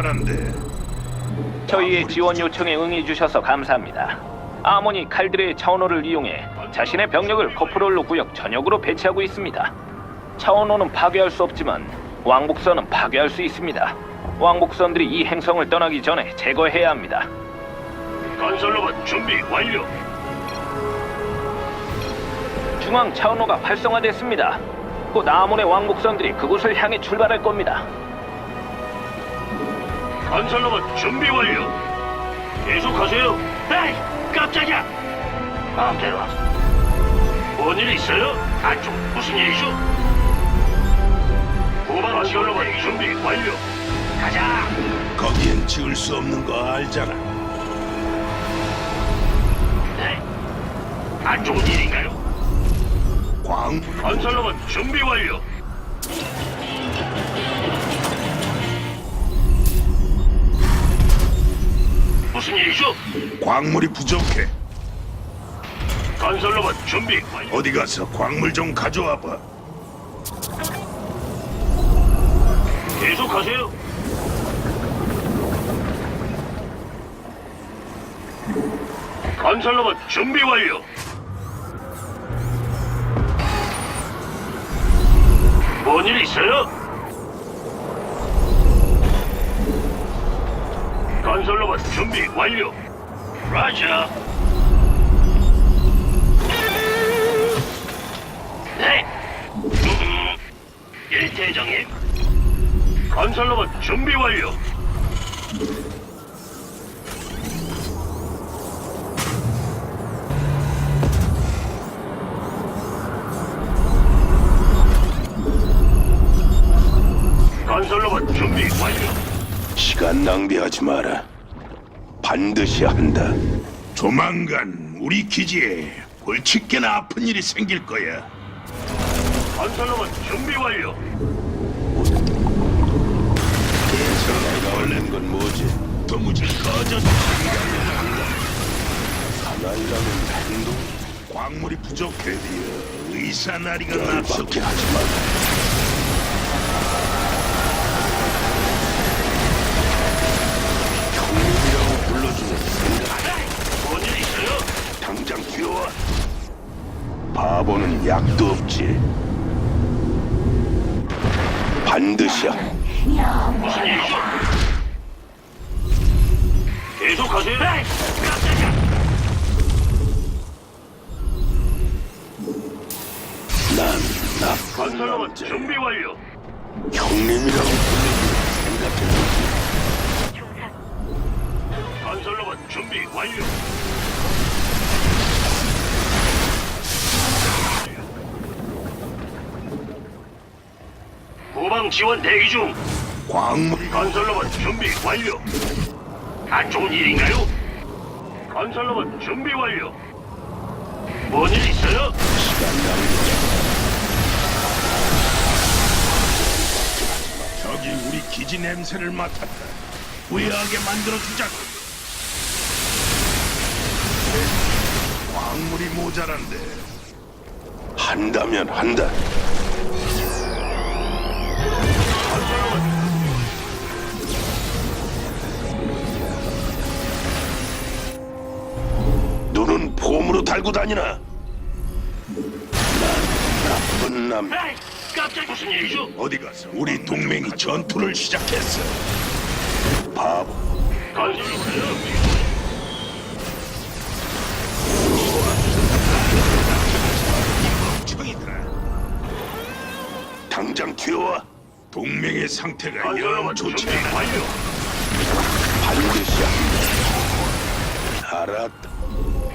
모자란데 저희의 지원 요청에 응해 주셔서 감사합니다. 아모니 칼들의 차원호를 이용해 자신의 병력을 코프롤로 구역 전역으로 배치하고 있습니다. 차원호는 파괴할 수 없지만 왕복선은 파괴할 수 있습니다. 왕복선들이 이 행성을 떠나기 전에 제거해야 합니다. 건설로봇 준비 완료. 중앙 차원호가 활성화됐습니다. 곧 아몬의 왕복선들이 그곳을 향해 출발할 겁니다. 건설로봇 준비 완료. 계속하세요. 에이, 깜짝이야. 마음대로. 뭔일 있어요? 안쪽 무슨 일이죠? 후방 건설로봇 준비 완료. 가자. 거기엔 지을 수 없는 거 알잖아. 네. 안 좋은 일인가요? 광물 건설로봇 준비 완료. 무슨 일이죠? 광물이 부족해. 건설로봇 준비 완료. 어디 가서 광물 좀 가져와 봐. 계속하세요. 건설로봇 준비 완료. 뭔 일 있어요? 건설로봇 준비 완료. 라자. 네. 음, 일대장님. 건설로봇 준비 완료. 건설로봇 준비 완료. 시간 낭비하지 마라. 반드시 한다. 조만간 우리 기지에 골칫게나 아픈 일이 생길 거야. 건설로봇 준비 완료. 내가 원래는 건 뭐지? 도무지 꺼져서 하나이라는 행동 광물이 부족해 디어 의사 나리가 납석해 하지 마. 약도 없지. 반드시 한- 무슨 일이죠? 계속하세요. 에이, 깜짝이야. 난 나쁜 건설로봇 남자. 준비 완료. 형님이라고 불러주면 생각해보지. 건설로봇 준비 완료. 후방 지원 대기 중. 광물이 건설로봇 준비 완료. 안 좋은 일인가요? 건설로봇 준비 완료. 뭔 일 있어요? 저기 우리 기지 냄새를 맡았다. 후회하게 만들어 주자고. 광물이 모자란데. 한다면 한다. 달고 다니나? 난 나쁜 남. 에이, 깜짝 무슨 일이죠? 어디 가서 우리 동맹이 전투를 시작했어. 바보. 멍청이들아. 당장 튀어와. 동맹의 상태가 영 좋지 않아. 반드시 한다. 알았다.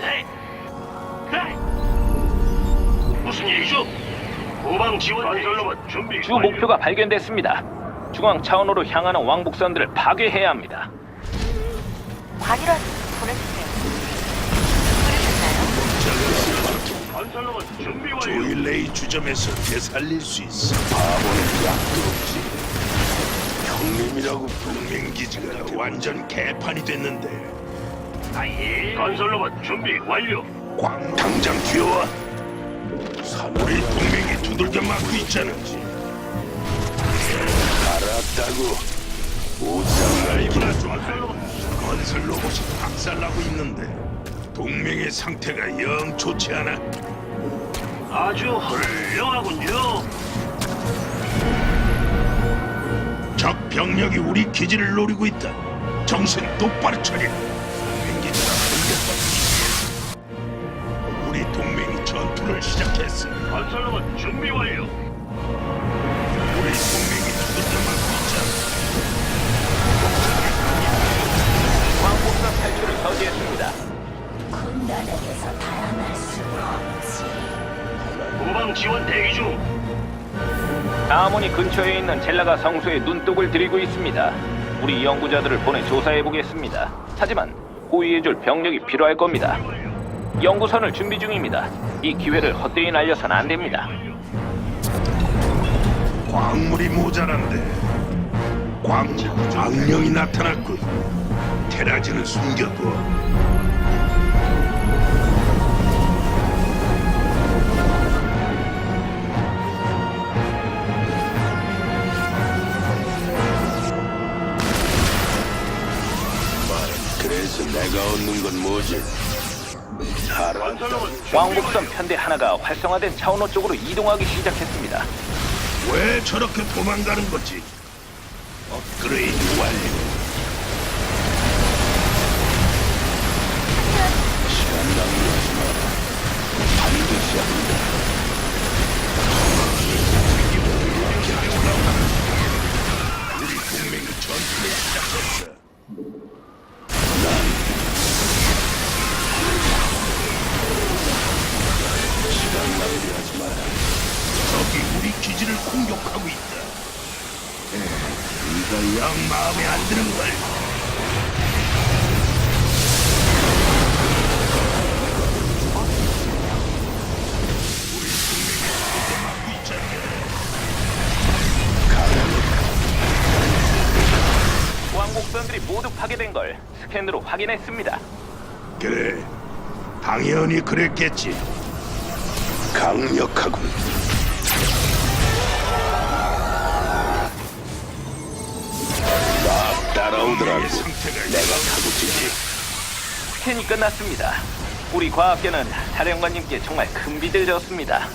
네. 네. 무슨 일이죠? 후방 지원 건설로봇 준비 주 목표가 발견됐습니다. 중앙 차원호로 향하는 왕복선들을 파괴해야 합니다. 관이라도 보내주세요. 부르셨나요? 건설로봇 준비 완료. 조일레이 주점에서 되살릴 수 있어. 바보는 약도 없지. 형님이라고 동맹 기지가 완전 개판이 됐는데. 아예. 건설로봇 준비 완료. 광 당장 튀어와. 우리 동맹이 두들겨 맞고 있잖아. 있다고. 오장날이구나 좀 할. 건설 로봇이 박살나고 있는데 동맹의 상태가 영 좋지 않아. 아주 훌륭하군요. 적 병력이 우리 기지를 노리고 있다. 정신 똑바로 차려. 전투를 시작했어. 건설로봇 준비 완료. 우리 동맹이 두들겨 맞고 있잖아. 왕복선 탈출을 저지했습니다. 후방 지원 대기 중. 아모니 근처에 있는 젤라가 성소에 눈독을 들이고 있습니다. 우리 연구자들을 보내 조사해 보겠습니다. 하지만 호위해줄 병력이 필요할 겁니다. 연구선을 준비 중입니다. 이 기회를 헛되이 날려선 안 됩니다. 광물이 모자란데. 광 악령이 나타났군. 테라지는 숨겼고. 내가 얻는 건 뭐지? 건설로봇 왕복선 편대 하나가 활성화된 차원호 쪽으로 이동하기 시작했습니다. 왜 저렇게 도망가는 거지? 업그레이드 완료. 시간 낭비하지 마라. 반드시 한다. 복선들이 모두 파괴된 걸 스캔으로 확인했습니다. 그래, 당연히 그랬겠지. 강력하군. 막 따라오더라고. 내가 가고치지. 스캔이 끝났습니다. 우리 과학계는 사령관님께 정말 큰 빚을 졌습니다.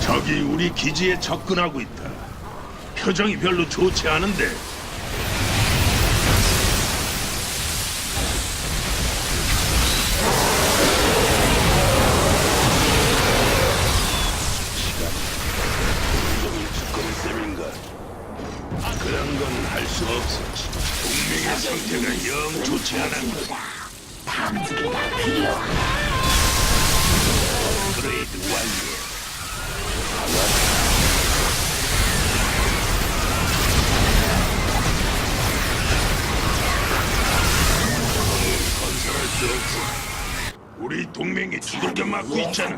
적이 우리 기지에 접근하고 있다. 표정이 별로 좋지 않은데. 시간. 온종일 짓거릴 셈인가? 그런 건 할 수 없어. 동맹의 상태가 영 좋지 않아. 업그레이드 완료. 우리 동맹이 두들겨 맞고 있잖아.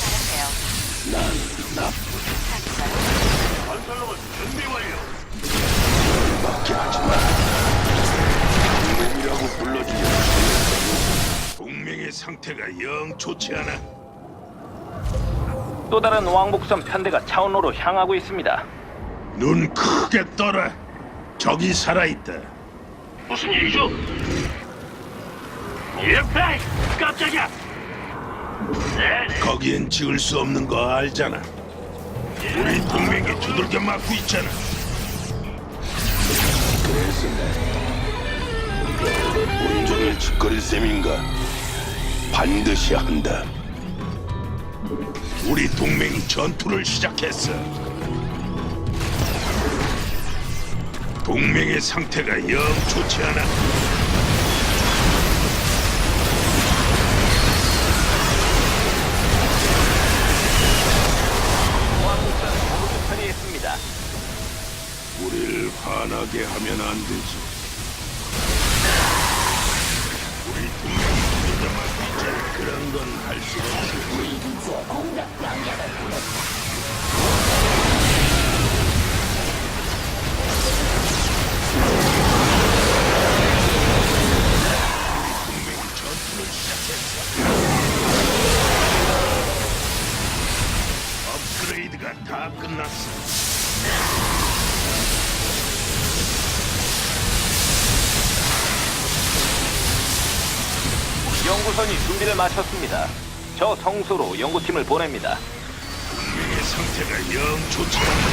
잘하세요. 건설로봇 준비 완료. 밖에 하지 마. 동맹이라고 불러주냐. 동맹의 상태가 영 좋지 않아. 또 다른 왕복선 편대가 차원호로 향하고 있습니다. 눈 크게 떠라. 적이 살아있다. 무슨 일이죠? 예페! 깜짝이야! 네 네. 거기엔 지을 수 없는 거 알잖아. 우리 동맹이 두들겨 맞고 있잖아. 그래서 내가 온종일 짓거릴 셈인가? 반드시 한다. 우리 동맹이 전투를 시작했어. 동맹의 상태가 영 좋지 않아. 왕복선을 모두 처리했습니다. 우리를 화나게 하면 안 되지. 연구선이 준비를 마쳤습니다. 저 성소로 연구팀을 보냅니다. 동맹의 상태가 영 좋지 않아.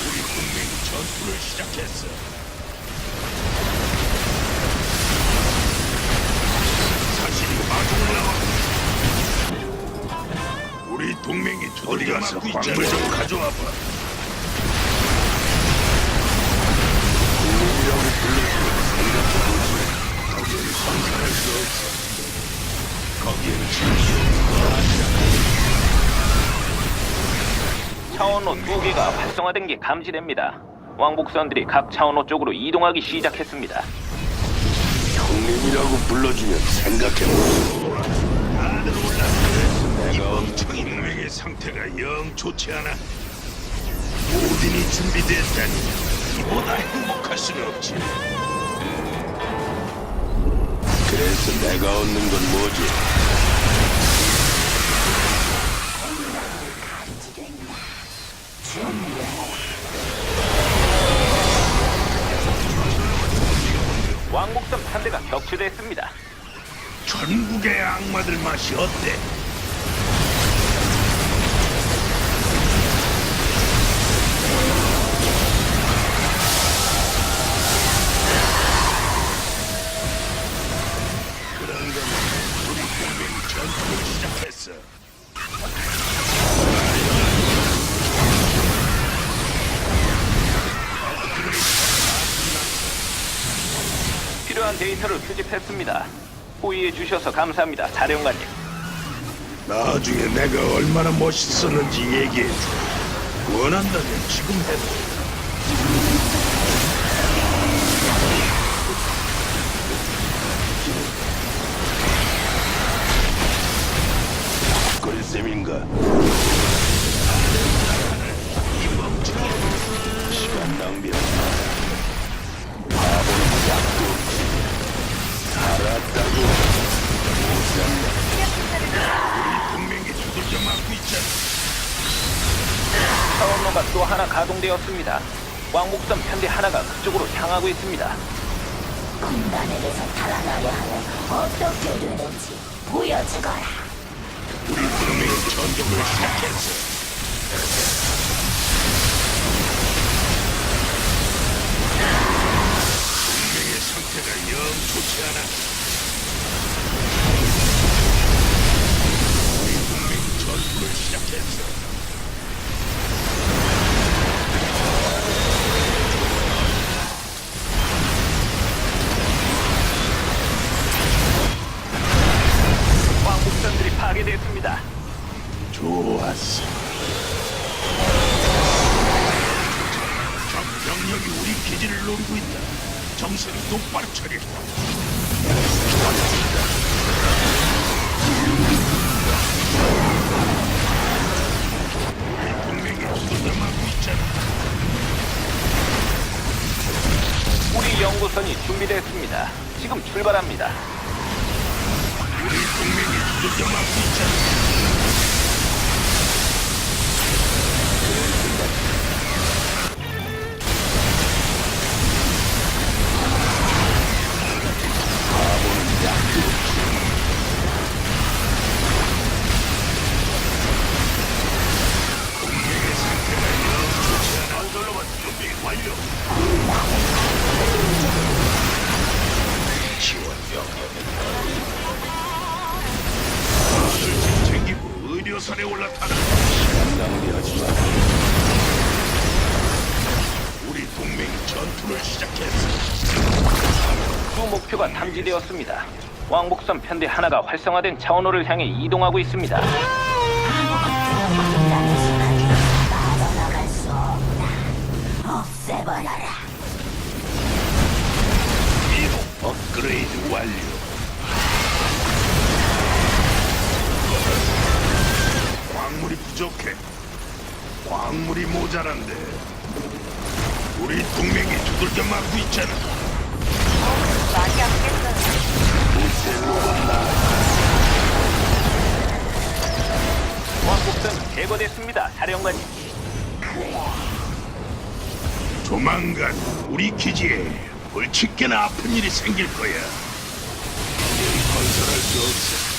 우리 동맹이 전투를 시작했어. 사실이 마중을 나와. 우리 동맹이 두들겨 맞고 있잖아. 좀 가져와 봐. 차원로 두 개가 활성화된 게 감지됩니다. 왕복선들이 각 차원로 쪽으로 이동하기 시작했습니다. 형님이라고 불러주면 생각해보지. 다들 올랐어. 이 멍청이 동맹의 상태가 영 좋지 않아. 오딘이 준비됐다니 이보다 행복할 수는 없지. 그래서 내가 얻는 건 뭐지? 편대가 격추됐습니다. 전국의 악마들 맛이 어때? 데이터를 수집했습니다. 호의해 주셔서 감사합니다, 사령관님. 나중에 내가 얼마나 멋있었는지 얘기해줘. 원한다면 지금 해도. 가 가동되었습니다. 왕복선 편대 하나가 그쪽으로 향하고 있습니다. 군단에게서 탈환하려 하면 어떻게 되는지 보여주거라. 우리 동맹이 전쟁을 시작했어. 동맹의 상태가 영 좋지 않아. 연구선이 준비됐습니다. 지금 출발합니다. 우리 동맹이 두들겨 맞고 있잖아. 주 목표가 탐지되었습니다. 왕복선 편대 하나가 활성화된 차원호를 향해 이동하고 있습니다. 이동 업그레이드 완료. 광물이 부족해. 광물이 모자란데. 우리 동맹이 두들겨 맞고 있잖아. 왕복선 제거됐습니다, 사령관님. 조만간 우리 기지에 골칫게나 아픈 일이 생길 거야. 건설할 수 없어.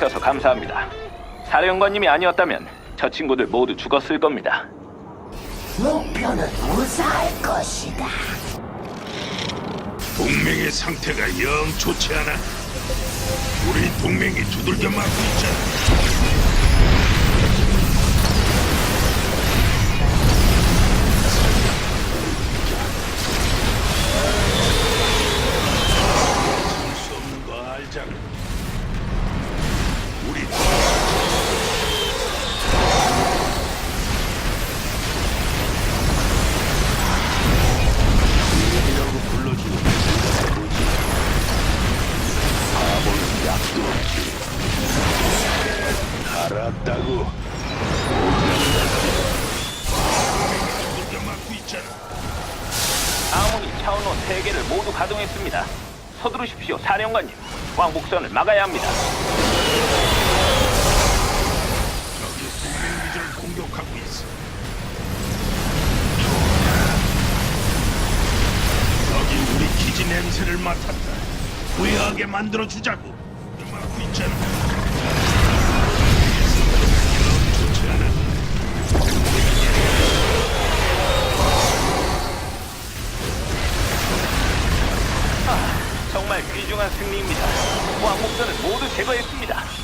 도와주셔서 감사합니다. 사령관님이 아니었다면 저 친구들 모두 죽었을 겁니다. 목표는 무사할 것이다. 동맹의 상태가 영 좋지 않아. 우리 동맹이 두들겨 맞고 있잖아. 서두르십시오, 사령관님. 왕복선을 막아야 합니다. 저기 동맹 기지를 공격하고 있어. 여기 우리 기지 냄새를 맡았다. 후회하게 만들어 주자고. 승리입니다. 왕복선을 모두 제거했습니다.